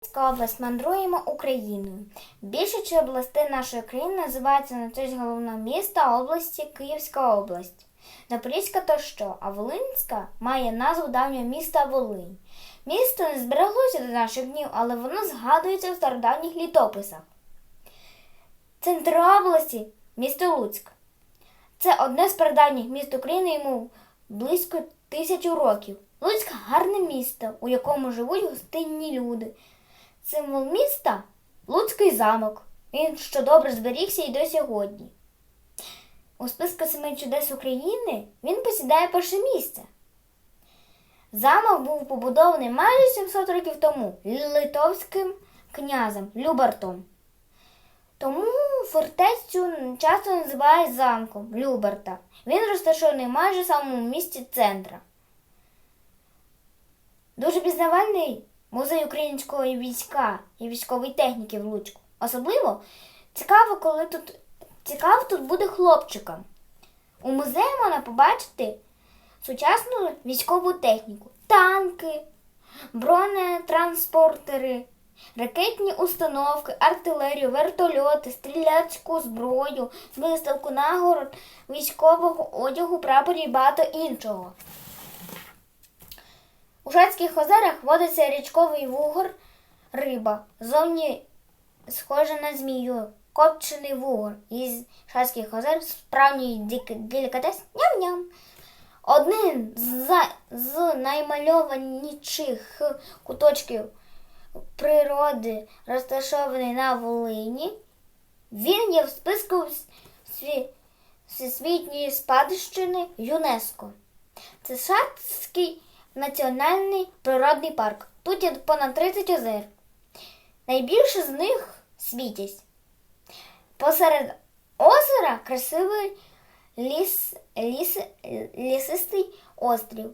Київська область мандруємо Україною. Більшість областей нашої країни називаються на честь головного міста області Київська область. Запорізька то що, а Волинська має назву давнього міста Волинь. Місто не збереглося до наших днів, але воно згадується в стародавніх літописах. Центр області місто Луцьк. Це одне з передавніх міст України йому близько тисячу років. Луцьк гарне місто, у якому живуть гостинні люди. Символ міста Луцький замок. Він що добре зберігся і до сьогодні. У списку семи чудес України він посідає перше місце. Замок був побудований майже 700 років тому литовським князем Любартом. Тому фортецю часто називають замком Люберта. Він розташований майже в самому місті центра. Дуже пізнавальний музей української війська і військової техніки в Луцьку. Особливо цікаво, коли тут цікаво тут буде хлопчикам. У музеї можна побачити сучасну військову техніку, танки, бронетранспортери, ракетні установки, артилерію, вертольоти, стріляцьку зброю, виставку нагород, військового одягу, прапорів і багато іншого. У Шацьких озерах водиться річковий вугор, риба, зовні схожа на змію, копчений вугор із Шацьких озер справжній делікатес ням-ням. Один з, з наймальованіших куточків природи, розташований на Волині. Він є в списку сві- Всесвітньої спадщини ЮНЕСКО. Це Шацький національний природний парк. Тут є понад 30 озер. Найбільше з них світять. Посеред озера красивий ліс, ліс, лісистий острів.